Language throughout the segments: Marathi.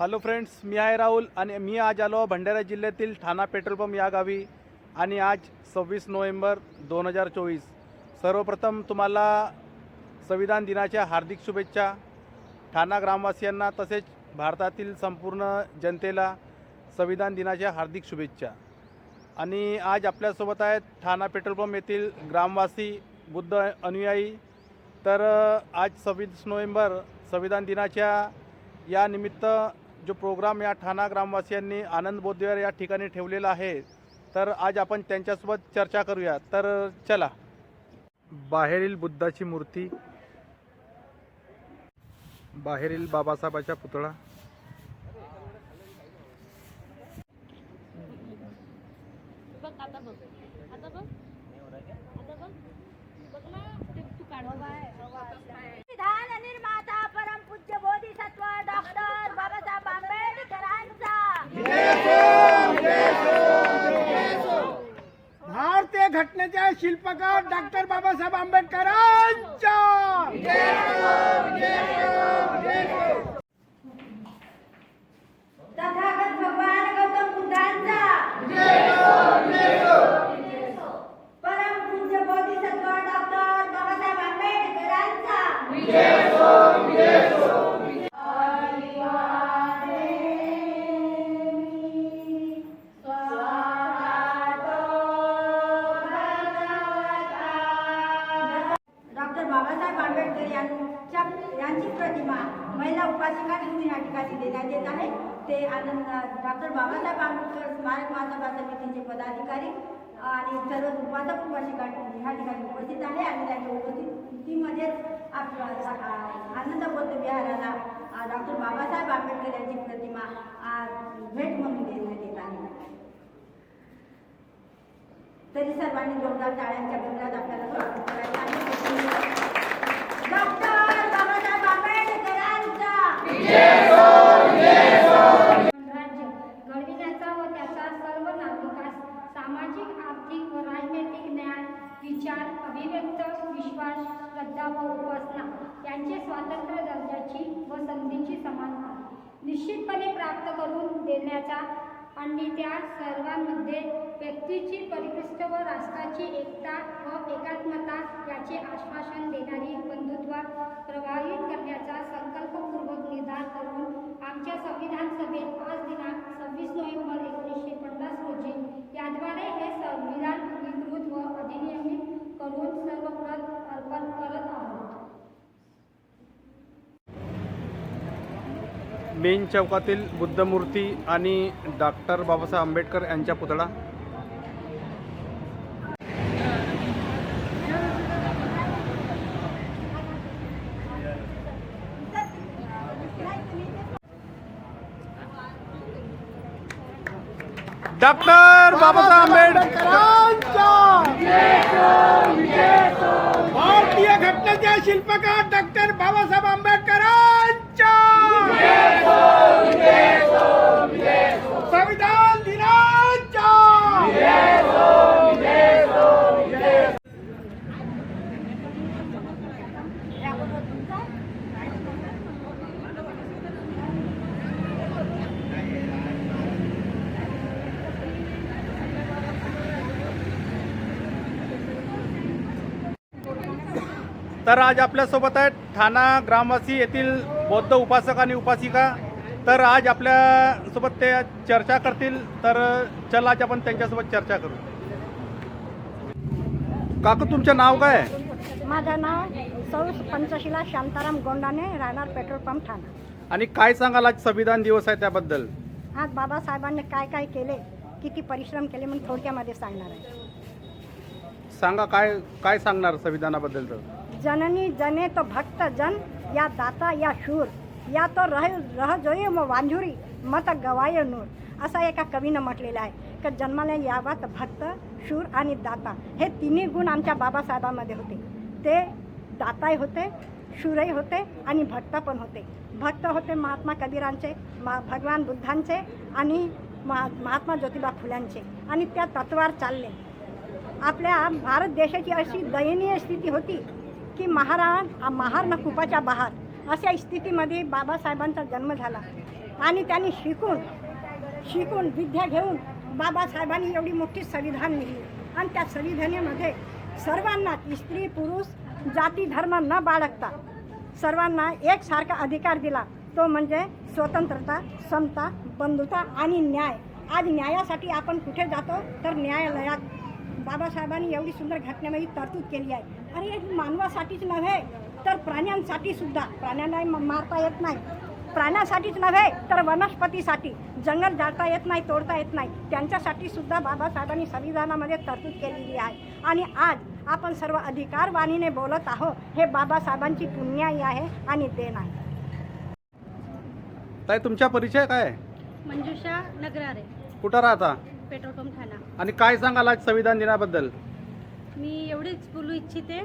हॅलो फ्रेंड्स मी आहे राहुल आणि मी आज आलो भंडारा जिल्ह्यातील ठाणा पेट्रोल पंप या गावी आणि आज सव्वीस नोव्हेंबर दोन हजार चोवीस. सर्वप्रथम तुम्हाला संविधान दिनाच्या हार्दिक शुभेच्छा. ठाणा ग्रामवासियांना तसेच भारतातील संपूर्ण जनतेला संविधान दिनाच्या हार्दिक शुभेच्छा. आणि आज आपल्यासोबत आहेत ठाणा पेट्रोल पंप येथील ग्रामवासी बुद्ध अनुयायी. तर आज सव्वीस नोव्हेंबर संविधान दिनाच्या या निमित्त जो प्रोग्राम या ठाणा ग्रामवासियांनी आनंद बोधवेर या ठिकाणी ठेवलेला आहे तर आज आपण त्यांच्यासोबत चर्चा करूया. तर चला. बाहेरील बुद्धाची मूर्ती. बाहेरील बाबासाहेबाचा पुतळा. आता बघ. आता बघ. आता बघ. बघ ना तू काढ संविधान निर्माता परमपूज्य बोधिसत्व डॉक्टर बाबासाहेब आंबेडकरांचा भारतीय घटनेचे शिल्पकार डॉक्टर बाबासाहेब आंबेडकरांच्या. तथागत भगवान गौतम बुद्धांचा. समितीचे पदाधिकारी आणि सर्व उपासक उपासिका ह्या ठिकाणी उपस्थित आहे आणि त्यांच्या उपस्थितीमध्येच आपला आ- आनंद बौद्ध विहाराला डॉक्टर बाबासाहेब आंबेडकर यांची प्रतिमा आज भेट म्हणून देण्यात येत आहे. तरी सर्वांनी जोरदार टाळ्यांच्या गजरात आपल्याला स्वागत करायचं आहे डॉक्टर बाबासाहेब आंबेडकरांचा राज्य घडविण्याचा व त्याचा सर्व नागरिकास सामाजिक आर्थिक व राजनैतिक न्याय विचार अभिव्यक्त विश्वास श्रद्धा व उपासना यांचे स्वातंत्र्य दर्जाची व संधीची समानता निश्चितपणे प्राप्त करून देण्याचा आणि त्या सर्वांमध्ये व्यक्तीची परिपृष्ठ व राष्ट्राची एकता व एकात्मता याचे आश्वासन देणारी बंधुत्वात प्रवाहित करण्याचा संकल्पपूर्वक निर्धार करून आमच्या संविधान सभेत आज दिनांक सव्वीस नोव्हेंबर एकोणीसशे पन्नास रोजी याद्वारे हे संविधान विकृत व अधिनियमित करून सर्व प्रत अर्पण करत आहोत मेन चौकातील बुद्धमूर्ती आणि डॉक्टर बाबासाहेब आंबेडकर यांचा पुतळा. डॉक्टर बाबासाहेब आंबेडकर. भारतीय घटनेचे शिल्पकार डॉक्टर बाबासाहेब आंबेडकर संविधान दिनाच्या तर आज आपल्यासोबत आहेत ठाणा ग्रामवासी येथील बौद्ध उपासक आणि उपासिका. तर आज आपल्यासोबत ते चर्चा करतील. तर चला आज आपण त्यांच्यासोबत चर्चा करू. काकू तुमचं नाव काय? आहे माझं नाव सौ पंचशिला शांताराम गोंडाने राहणार पेट्रोल पंप ठाणा. आणि काय सांगाल आज संविधान दिवस आहे त्याबद्दल? आज बाबासाहेबांनी काय काय केले किती परिश्रम केले म्हणून थोडक्यामध्ये सांगणार आहे. सांगा काय काय सांगणार संविधानाबद्दल जननी जने तो भक्त जन या दाता या शूर। या तो रह रह जोये मग वांझुरी मत गवाय नूर। असा एका कवीनं म्हटलेलं आहे की जन्माला यावा तर भक्त शूर आणि दाता. हे तिन्ही गुण आमच्या बाबासाहेबामध्ये होते. ते दाताही होते शूरही होते आणि भक्त पण होते. भक्त होते महात्मा कबीरांचे मा भगवान बुद्धांचे आणि महा महात्मा ज्योतिबा फुल्यांचे. आणि त्या तत्वावर चालले. आपल्या भारत देशाची अशी दयनीय स्थिती होती की महाराज महार न कुपाच्या बहार अशा स्थितीमध्ये बाबासाहेबांचा जन्म झाला. आणि त्यांनी शिकून शिकून विद्या घेऊन बाबासाहेबांनी एवढी मोठी संविधान लिहिली. आणि त्या संविधानामध्ये सर्वांना स्त्री पुरुष जाती धर्म न बाळगता सर्वांना एकसारखा अधिकार दिला. तो म्हणजे स्वतंत्रता समता बंधुता आणि न्याय. आज न्यायासाठी आपण कुठे जातो? तर न्यायालयात. बाबासाहेबांनी एवढी सुंदर घटनेमध्ये तरतूद केली आहे. आणि हे मानवासाठीच नव्हे तर प्राण्यांसाठी सुद्धा प्राण्यांना मारता येत नाही. प्राण्यासाठीच नव्हे तर वनस्पतीसाठी. जंगल जाळता येत नाही तोडता येत नाही. त्यांच्यासाठी सुद्धा बाबासाहेबांनी संविधानामध्ये तरतूद केलेली आहे. आणि आज आपण सर्व अधिकारवाणीने बोलत आहोत हे बाबासाहेबांची पुण्याई आहे आणि देण आहे. ताई तुमचा परिचय काय आहे? मंजुषा नगरारे. कुठं राहता? Petrol pump Thane. आणि काय सांगाल आज संविधान दिनाबद्दल? मी एवढीच बोलू इच्छिते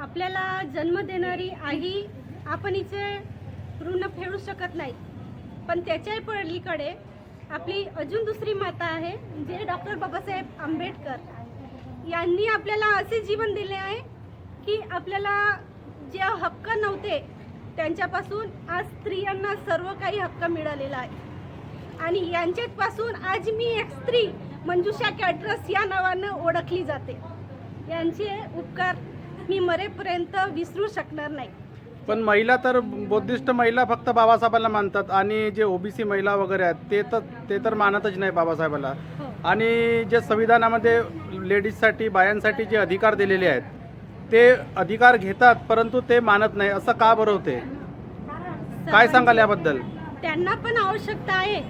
आपल्याला जन्म देणारी आई आपण हिचे ऋण फेडू शकत नाही. पण त्याच्या पलीकडे आपली अजून दुसरी माता आहे जे डॉक्टर बाबासाहेब आंबेडकर यांनी आपल्याला असे जीवन दिले आहे की आपल्याला जे हक्क नव्हते त्यांच्यापासून आज स्त्रियांना सर्व काही हक्क मिळालेला आहे. आणि यांच्यापासून आज मी एक स्त्री मंजुषा कॅट्रस या नावानं ओळखली जाते. यांचे उपकार मी मरेपर्यंत विसरू शकणार नाही. पण महिला तर बौद्धिस्ट महिला फक्त बाबासाहेबांना मानतात आणि जे ओबीसी महिला वगैरे आहेत ते तर ते तर मानतच नाही बाबासाहेबाला हो. आणि जे संविधानामध्ये लेडीजसाठी बायांसाठी जे अधिकार दिलेले आहेत ते अधिकार घेतात परंतु ते मानत नाही. असं का बरं होते? काय सांगाल याबद्दल? त्यांना पण आवश्यकता आहे.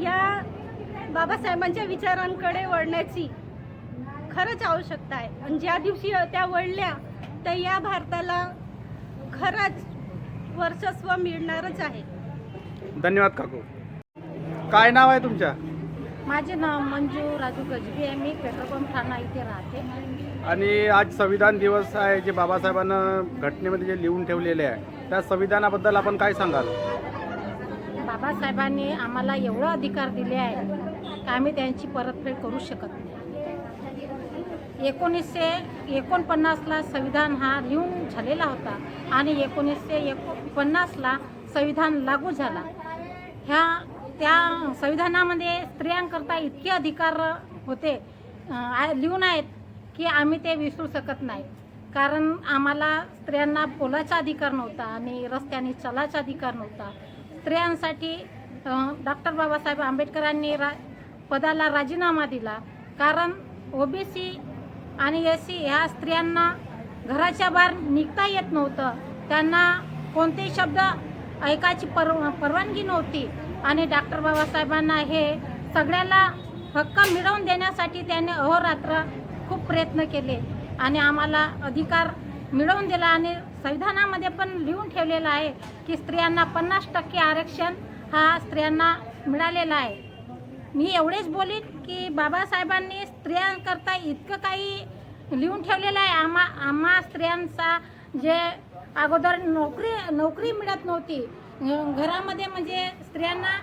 या बाबासाहेबांच्या विचारांकडे वळण्याची खरंच आवश्यकता आहे. आणि ज्या दिवशी त्या वळल्या तर या भारताला खरंच वर्चस्व मिळणारच आहे. धन्यवाद काकू. काय नाव आहे तुमच्या? माझे नाव मंजू राजू गजबी आहे. मी पेट्रोल पंप ठाणा इथे राहते. आणि आज संविधान दिवस आहे जे बाबासाहेबांना घटनेमध्ये जे लिहून ठेवलेले आहे त्या संविधानाबद्दल आपण काय सांगाल? बाबासाहेबांनी आम्हाला एवढं अधिकार दिले आहे की आम्ही त्यांची परतफेड करू शकत नाही. एकोणीसशे एकोणपन्नासला संविधान हा लिहून झालेला होता आणि एकोणीसशे एकोणपन्नासला संविधान लागू झाला. ह्या त्या संविधानामध्ये स्त्रियांकरता इतके अधिकार होते लिहून आहेत की आम्ही ते विसरू शकत नाही. कारण आम्हाला स्त्रियांना बोलायचा अधिकार नव्हता आणि रस्त्याने चलायचा अधिकार नव्हता. स्त्रियांसाठी डॉक्टर बाबासाहेब आंबेडकरांनी रा पदाला राजीनामा दिला. कारण ओबीसी आणि एस सी ह्या स्त्रियांना घराच्या बाहेर निघता येत नव्हतं. त्यांना कोणतेही शब्द ऐकायची पर परवानगी नव्हती. आणि डॉक्टर बाबासाहेबांना हे सगळ्याला हक्क मिळवून देण्यासाठी त्यांनी अहोरात्र खूप प्रयत्न केले. आणि आम्हाला अधिकार मिळवून दिला आणि संविधानामध्ये पण लिहून ठेवलेलं आहे की स्त्रियांना पन्नास टक्के आरक्षण हा स्त्रियांना मिळालेला आहे. मी एवढेच बोलीन की बाबासाहेबांनी स्त्रियांकरता इतकं काही लिहून ठेवलेलं आहे. आम्हा आम्हा स्त्रियांचा जे अगोदर नोकरी नोकरी मिळत नव्हती घरामध्ये म्हणजे स्त्रियांना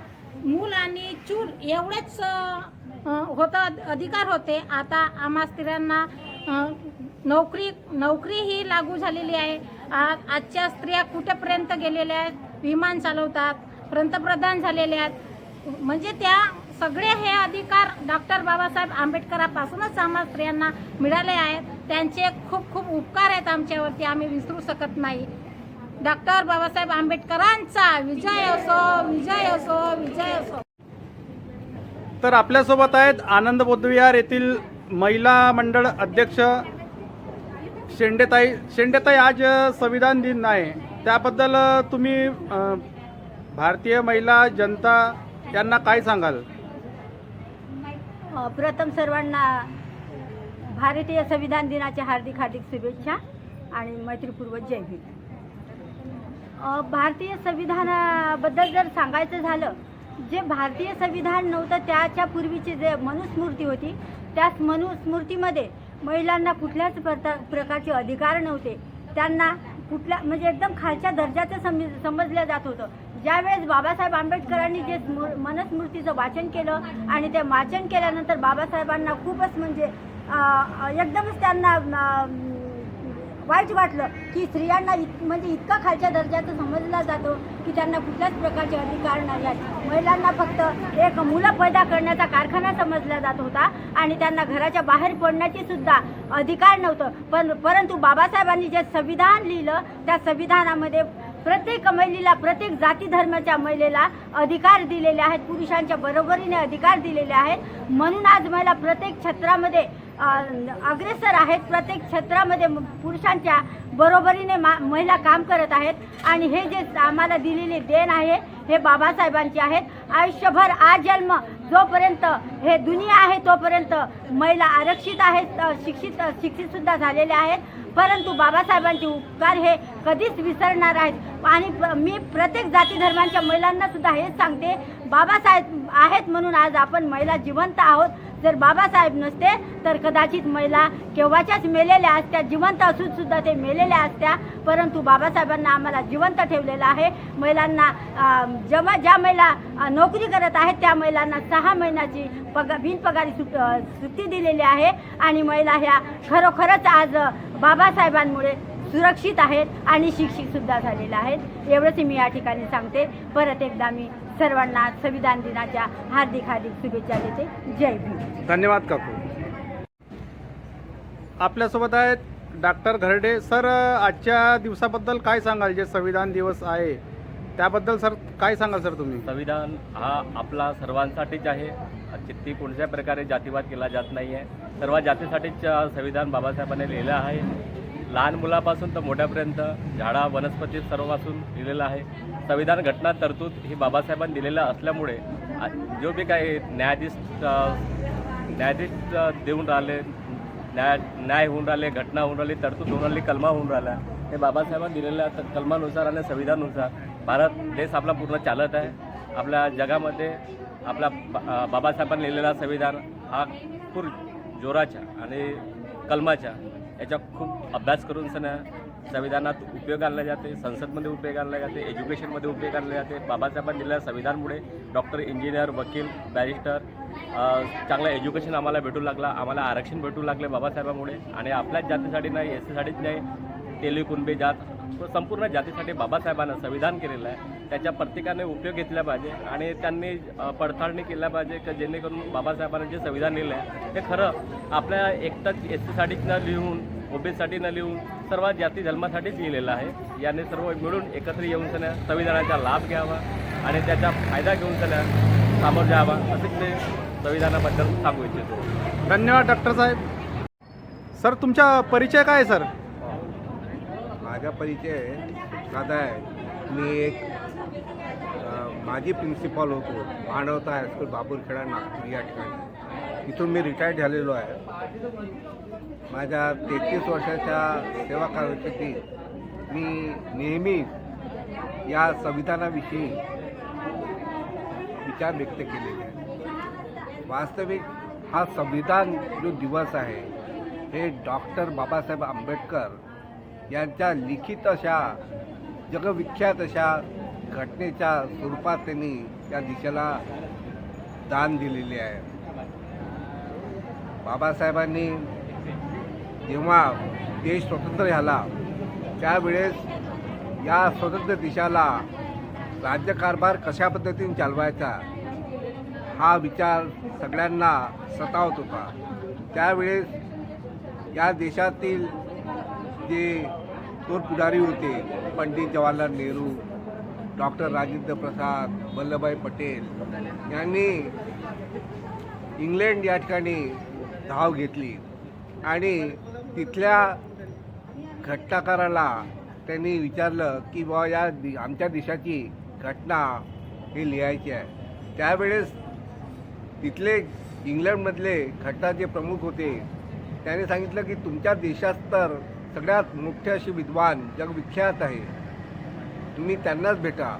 मूल आणि चूल एवढेच होतं अधिकार होते. आता आम्हा स्त्रियांना नोकरी नोकरी ही लागू झालेली आहे. आज आजच्या स्त्रिया कुठेपर्यंत गेलेल्या आहेत? विमान चालवतात पंतप्रधान झालेले आहेत. म्हणजे त्या सगळे हे अधिकार डॉक्टर बाबासाहेब आंबेडकरापासूनच आम्हा स्त्रियांना मिळाले आहेत. त्यांचे खूप खूप उपकार आहेत आमच्यावरती आम्ही विसरू शकत नाही. डॉक्टर बाबासाहेब आंबेडकरांचा विजय असो विजय असो विजय असो. तर आपल्यासोबत आहेत आनंद बोधविहार येथील महिला मंडळ अध्यक्ष शेंडेताई शेंडेताई आज संविधान दिन आहे. त्याबद्दल तुम्ही भारतीय महिला जनता यांना काय सांगाल? प्रथम सर्वांना भारतीय संविधान दिनाच्या हार्दिक हार्दिक शुभेच्छा आणि मैत्रीपूर्वक जय हिंद. भारतीय संविधानाबद्दल जर सांगायचं झालं जे भारतीय संविधान नव्हतं त्याच्या पूर्वीची जे मनुस्मृती होती त्याच मनुस्मृतीमध्ये महिलांना कुठल्याच प्रता प्रकारचे अधिकार नव्हते. त्यांना कुठल्या म्हणजे एकदम खालच्या दर्जाचं समज समजलं जात होतं. ज्यावेळेस बाबासाहेब आंबेडकरांनी जे मनस्मृतीचं वाचन केलं आणि ते वाचन केल्यानंतर बाबासाहेबांना खूपच म्हणजे एकदमच त्यांना वाईट वाटलं की स्त्रियांना इत म्हणजे इतका खालच्या दर्जाचं समजला जातो की त्यांना कुठल्याच प्रकारचे अधिकार नाही आहेत. महिलांना फक्त एक मुलं पैदा करण्याचा कारखाना समजला जात होता आणि त्यांना घराच्या बाहेर पडण्याची सुद्धा अधिकार नव्हतं. पण परंतु बाबासाहेबांनी जे संविधान लिहिलं त्या संविधानामध्ये प्रत्येक महिलेला प्रत्येक जाती धर्माच्या महिलेला अधिकार दिलेले आहेत पुरुषांच्या बरोबरीने अधिकार दिलेले आहेत. म्हणून आज महिला प्रत्येक क्षेत्रामध्ये अग्रेसर आहेत. प्रत्येक क्षेत्रामध्ये पुरुषांच्या बरोबरीने मा महिला काम करत आहेत. आणि हे जे आम्हाला दिलेले देण आहे हे बाबासाहेबांचे आहेत. आयुष्यभर आजन्म जोपर्यंत हे दुनिया आहे तोपर्यंत महिला आरक्षित आहेत शिक्षित शिक्षित सुद्धा झालेल्या आहेत. परंतु बाबासाहेबांचे उपकार हे कधीच विसरणार आहेत. आणि प्र- मी प्रत्येक जाती धर्मांच्या महिलांना सुद्धा हेच सांगते. बाबासाहेब आहेत म्हणून आज आपण महिला जिवंत आहोत. जर बाबासाहेब नसते तर कदाचित महिला केव्हाच्याच मेलेल्या असत्या जिवंत असून सुद्धा ते मेलेल्या असत्या. परंतु बाबासाहेबांना आम्हाला जिवंत ठेवलेलं आहे. महिलांना जेव्हा ज्या महिला नोकरी करत आहेत त्या महिलांना सहा महिन्याची पगा बिनपगारी सुट सुट्टी दिलेली आहे. आणि महिला ह्या खरोखरच आज बाबासाहेबांमुळे सुरक्षित आहेत आणि शिक्षित सुद्धा झालेल्या आहेत. एवढंच मी या ठिकाणी सांगते. परत एकदा मी सर्वांना संविधान दिनाच्या हार्दिक हार्दिक शुभेच्छा देते. जय भीम. धन्यवाद काकू. आपल्यासोबत आहेत डॉक्टर घरडे. सर आजच्या दिवसाबद्दल काय सांगाल? जे संविधान दिवस आहे त्याबद्दल सर काय सांगाल सर तुम्ही? संविधान हा आपला सर्वांसाठीच आहे. चित्ती कोणत्या प्रकारे जातीवाद केला जात नाही आहे सर्व जातीसाठीच संविधान बाबासाहेबांनी लिहिलं आहे. लहान मुलापासून तर मोठ्यापर्यंत झाडा वनस्पती सर्वपासून लिहिलेलं आहे. संविधान घटना तरतूद ही बाबासाहेबांनी दिलेलं असल्यामुळे जो बी काही न्यायाधीश न्यायाधीश देऊन राहिले न्याय न्याय होऊन राहिले घटना होऊन राहिली तरतूद होऊन राहिली कलमा होऊन राहिला हे बाबासाहेबांनी दिलेल्या कलमानुसार आणि संविधानानुसार भारत देश आपला पूर्ण चालत आहे. आपल्या जगामध्ये आपला बा- बाबासाहेबांनी लिहिलेला संविधान हा खूप जोराच्या आणि कलमाच्या याचा खूप अभ्यास करून सण संविधानात उपयोग आणला जाते संसदमध्ये उपयोग आणला जाते एज्युकेशनमध्ये उपयोग आणले जाते. बाबासाहेबांनी दिलेल्या संविधानमुळे डॉक्टर इंजिनियर वकील बॅरिस्टर चांगलं एज्युकेशन आम्हाला भेटू लागला आम्हाला आरक्षण भेटू लागले बाबासाहेबांमुळे. आणि आपल्याच जातीसाठी नाही एस सीसाठीच नाही तेली कुंबे जात संपूर्ण जातीसाठी बाबासाहेबांना संविधान केलेलं आहे. त्याच्या प्रत्येकाने उपयोग घेतला पाहिजे आणि त्यांनी पडताळणी केल्या पाहिजे की जेणेकरून बाबासाहेबांनी जे संविधान लिहिलं आहे ते खरं आपल्या एकटाच एस सीसाठी न लिहून ओबीसाठी न लिहून सर्व जाती धर्मासाठीच लिहिलेलं आहे. याने सर्व मिळून एकत्र येऊन सण्या संविधानाचा लाभ घ्यावा आणि त्याचा फायदा घेऊन सण्या सामोर जावा असंच ते संविधानाबद्दल सांगू इच्छितो. धन्यवाद डॉक्टर साहेब. सर तुमचा परिचय काय आहे सर? माझा परिचय साधा आहे. मी एक माजी प्रिन्सिपॉल होतो. मानवता हायस्कूल बाबूरखेडा नागपूर या ठिकाणी. इथून मी रिटायर्ड झालेलो आहे. माझ्या तेहतीस वर्षाच्या सेवा कारकिर्दीत मी नेहमीच या संविधानाविषयी विचार व्यक्त केलेले आहे वास्तविक हा संविधान जो दिवस आहे हे डॉक्टर बाबासाहेब आंबेडकर यांच्या लिखित अशा जगविख्यात अशा घटनेच्या स्वरूपात त्यांनी त्या दिशेला दान दिलेले आहे. बाबासाहेबांनी जेव्हा देश स्वतंत्र झाला त्यावेळेस या स्वतंत्र देशाला राज्यकारभार कशा पद्धतीने चालवायचा हा विचार सगळ्यांना सतावत होता. त्यावेळेस या देशातील जे थोर पुढारी होते पंडित जवाहरलाल नेहरू डॉक्टर राजेंद्र प्रसाद वल्लभभाई पटेल यांनी इंग्लंड या ठिकाणी धाव घेतली. आणि तिथल्या घटनाकाराला त्यांनी विचारलं की बा या दि- आमच्या देशाची घटना ही लिहायची आहे. त्यावेळेस तिथले इंग्लंडमधले घटना जे प्रमुख होते. त्याने सांगितलं की तुमच्या देशात तर सगळ्यात मोठे असे विद्वान जगविख्यात आहे. तुम्ही त्यांनाच भेटा.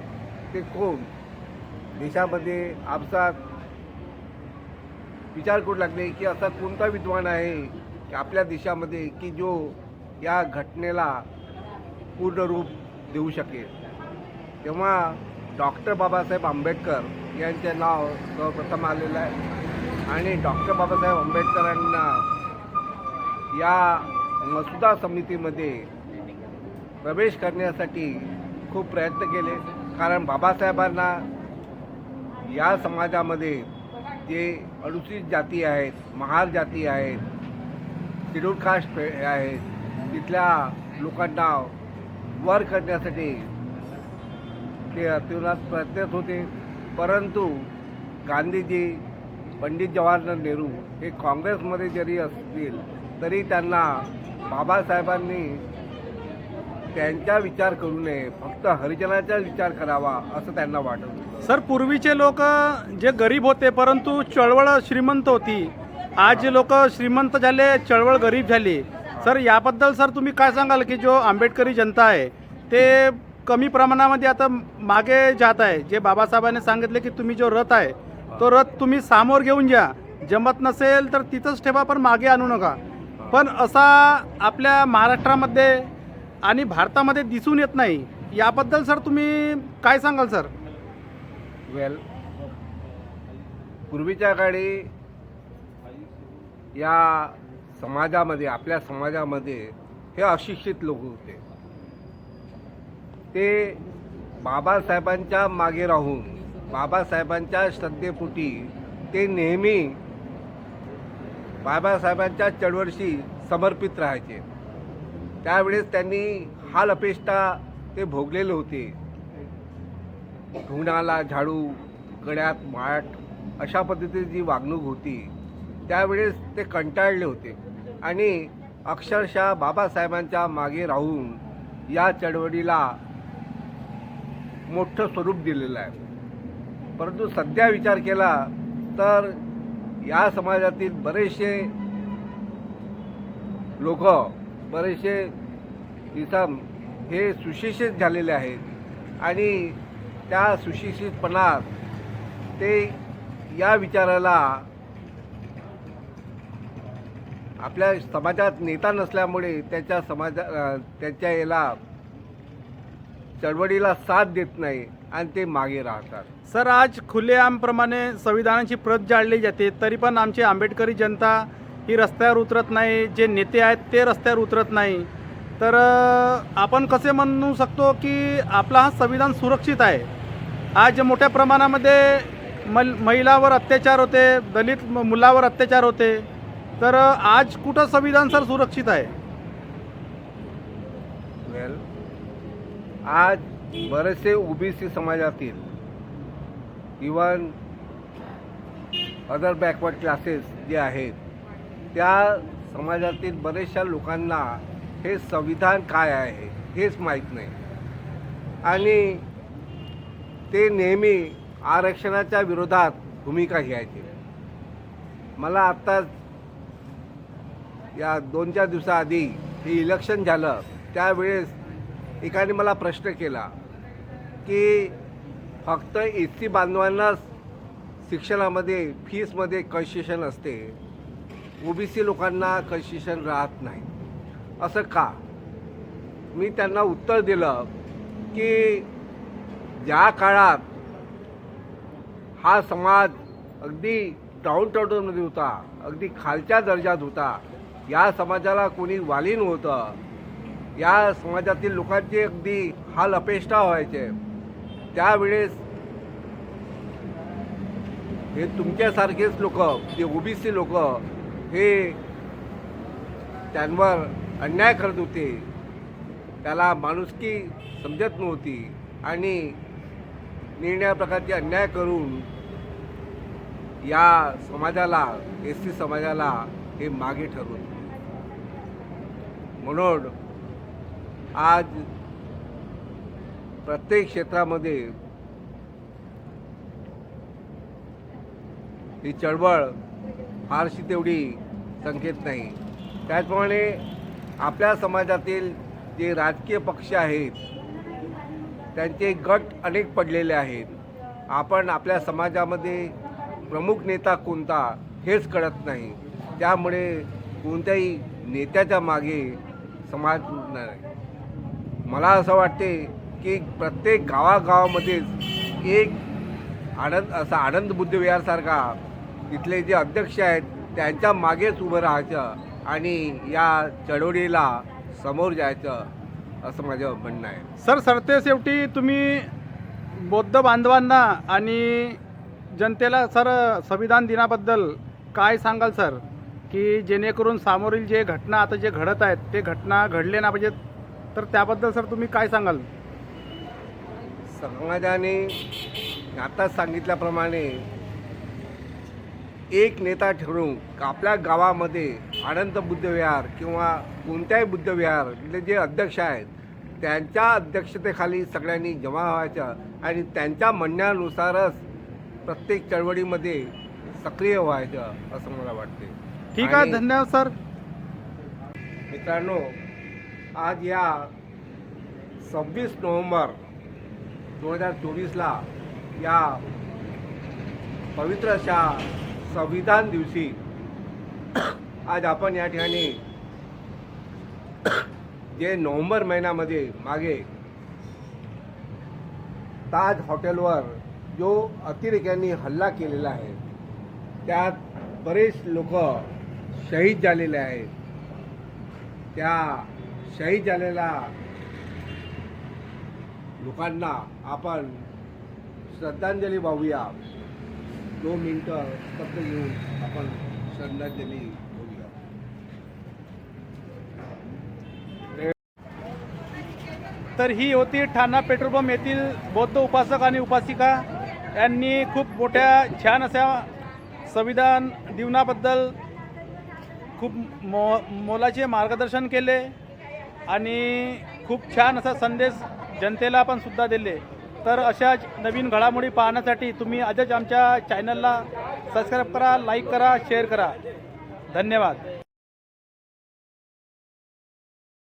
ते कोण? देशामध्ये आपसात विचार करू लागले की असा कोणता विद्वान आहे की आपल्या देशामध्ये की जो या घटनेला पूर्ण रूप देऊ शकेल? तेव्हा डॉक्टर बाबासाहेब आंबेडकर यांचे नाव सर्वप्रथम आलेलं आहे. आणि डॉक्टर बाबासाहेब आंबेडकरांना या मसुदा समितीमध्ये प्रवेश करण्यासाठी खूप प्रयत्न केले. कारण बाबासाहेबांना या समाजामध्ये जे अनुसूचित जाती आहेत महार जाती आहेत शेड्यूल कास्ट आहेत तिथल्या लोकांना वर करण्यासाठी ते अतुनात प्रयत्नत होते. परंतु गांधीजी पंडित जवाहरलाल नेहरू हे काँग्रेसमध्ये जरी असतील तरी त्यांना बाबासाहेबांनी त्यांचा विचार करू नये फक्त हरिजनाचा विचार करावा असं त्यांना वाटत. सर पूर्वीचे लोक जे गरीब होते परंतु चळवळ श्रीमंत होती. आज जे लोक श्रीमंत झाले चळवळ गरीब झाली. सर याबद्दल सर तुम्ही काय सांगाल की जो आंबेडकरी जनता आहे ते कमी प्रमाणामध्ये आता मागे जात आहे. जे बाबासाहेबांनी सांगितले की तुम्ही जो रथ आहे तो रथ तुम्ही सामोर घेऊन जा. जमत नसेल तर तिथंच ठेवा पण मागे आणू नका. पण असा आपल्या महाराष्ट्रामध्ये आणि भारतामध्ये दिसून येत नाही. याबद्दल सर तुम्ही काय सांगाल सर? वेल पूर्वीच्या काळी या समाजामध्ये आपल्या समाजामध्ये हे अशिक्षित लोक होते. ते बाबासाहेबांच्या मागे राहून बाबासाहेबांच्या श्रद्धेपोटी ते नेहमी बाबासाहेबांच्या चळवळीशी समर्पित राहायचे. त्यावेळेस त्यांनी हाल अपेष्टा ते भोगलेले होते. धुणाला झाडू गळ्यात माठ अशा पद्धतीची जी वागणूक होती त्यावेळेस ते कंटाळले होते. आणि अक्षरशः बाबासाहेबांच्या मागे राहून या चळवळीला मोठं स्वरूप दिलेलं आहे. परंतु सध्या विचार केला तर या समाजातील बरेचसे लोक बरेचसे इसम हे सुशिक्षित झालेले आहेत. आणि त्या सुशिक्षितपणात ते या विचाराला आपल्या समाजात नेता नसल्यामुळे त्याच्या समाजा त्याच्या याला चळवळीला साथ देत नाही आणि ते मागे राहतात. सर आज खुलेआमप्रमाणे संविधानाची प्रत जाळली जाते तरी पण आमची आंबेडकरी जनता ही रस्त्यावर उतरत नाही जे नेते आहेत ते रस्त्यावर उतरत नाही. तर आपण कसे म्हणू शकतो की आपला हा संविधान सुरक्षित आहे? आज मोठ्या प्रमाणामध्ये मल महिलावर अत्याचार होते दलित म- मुलावर अत्याचार होते. तर आज कुठं संविधान सर सुरक्षित आहे वेल आज बरेचसे ओबीसी समाजातील इवन अदर बॅकवर्ड क्लासेस जे आहेत त्या समाजातील बरेचशा लोकांना हे संविधान काय आहे हेच माहीत नाही. आणि ते नेहमी आरक्षणाच्या विरोधात भूमिका घ्यायचे. मला आत्ताच या दोन चार दिवसाआधी हे इलेक्शन झालं त्यावेळेस एकाने मला प्रश्न केला की फक्त एस सी बांधवांनाच शिक्षणामध्ये फीसमध्ये कन्सेशन असते. ओ बी सी लोकांना कन्सेशन राहत नाही. असं का? मी त्यांना उत्तर दिलं की ज्या काळात हा समाज अगदी टाऊन टाऊनमध्ये होता अगदी खालच्या दर्जात होता या समाजाला कोणी वालीन होतं या समाजातील लोकांचे अगदी हाल अपेष्टा व्हायचे. त्यावेळेस हे तुमच्यासारखेच लोक जे ओबीसी लोक हे त्यांवर अन्याय करत होते. त्याला माणुसकी समजत नव्हती आणि निर्णया प्रकारचे अन्याय करून या समाजाला एस सी समाजाला हे मागे ठरवत म्हणून आज प्रत्येक क्षेत्रामध्ये ही चळवळ फारशी तेवढी संकेत नाही. त्याचप्रमाणे आपल्या समाजातील जे राजकीय पक्ष आहेत त्यांचे गट अनेक पडलेले आहेत. आपण आपल्या समाजामध्ये प्रमुख नेता कोणता हेच कळत नाही. त्यामुळे कोणत्याही नेत्याच्या मागे समाज नाही. मला असं वाटते की प्रत्येक गावागावामध्येच एक आनंद असा आनंद बुद्धविहारसारखा तिथले जे अध्यक्ष आहेत त्यांच्या मागेच उभं राहायचं आणि या चळवळीला समोर जायचं असं माझं म्हणणं आहे. सर सरतेशेवटी तुम्ही बौद्ध बांधवांना आणि जनतेला सर संविधान दिनाबद्दल काय सांगाल सर? की जेणेकरून सामोरील जे घटना आता जे घडत आहेत ते घटना घडले ना पाहिजेत? तर त्याबद्दल सर तुम्ही काय सांगाल? समाजाने आताच सांगितल्याप्रमाणे एक नेता ठरवून आपल्या गावामध्ये आनंद बुद्धविहार किंवा कोणत्याही बुद्धविहारले जे अध्यक्ष आहेत त्यांच्या अध्यक्षतेखाली सगळ्यांनी जमा व्हायचं आणि त्यांच्या म्हणण्यानुसारच प्रत्येक चळवळीमध्ये सक्रिय व्हायचं असं मला वाटते ठीक आहे धन्यवाद सर. मित्रांनो आज या सव्वीस नोव्हेंबर दोन हजार चोवीसला या पवित्र अशा संविधान दिवशी आज आपण या ठिकाणी जे नोव्हेंबर महिन्यामध्ये मागे ताज हॉटेलवर जो अतिरेक्यांनी हल्ला केलेला आहे त्यात बरेच लोक शहीद झालेले आहेत. त्या शहीद झालेल्या लोकांना आपण श्रद्धांजली वाहूया. दोन मिनटं शब्द घेऊन आपण श्रद्धांजली वाहूया. तर ही होती ठाणा पेट्रोल पंप येथील बौद्ध उपासक आणि उपासिका. यांनी खूप मोठ्या छान अशा संविधान दिवनाबद्दल खूप मो मोलाचे मार्गदर्शन केले. आणि खूप छान असा संदेश जनतेला पण सुद्धा दिले. तर अशाच नवीन घडामोडी पाहण्यासाठी तुम्ही आजच आमच्या चॅनलला सबस्क्राईब करा लाईक करा शेअर करा. धन्यवाद.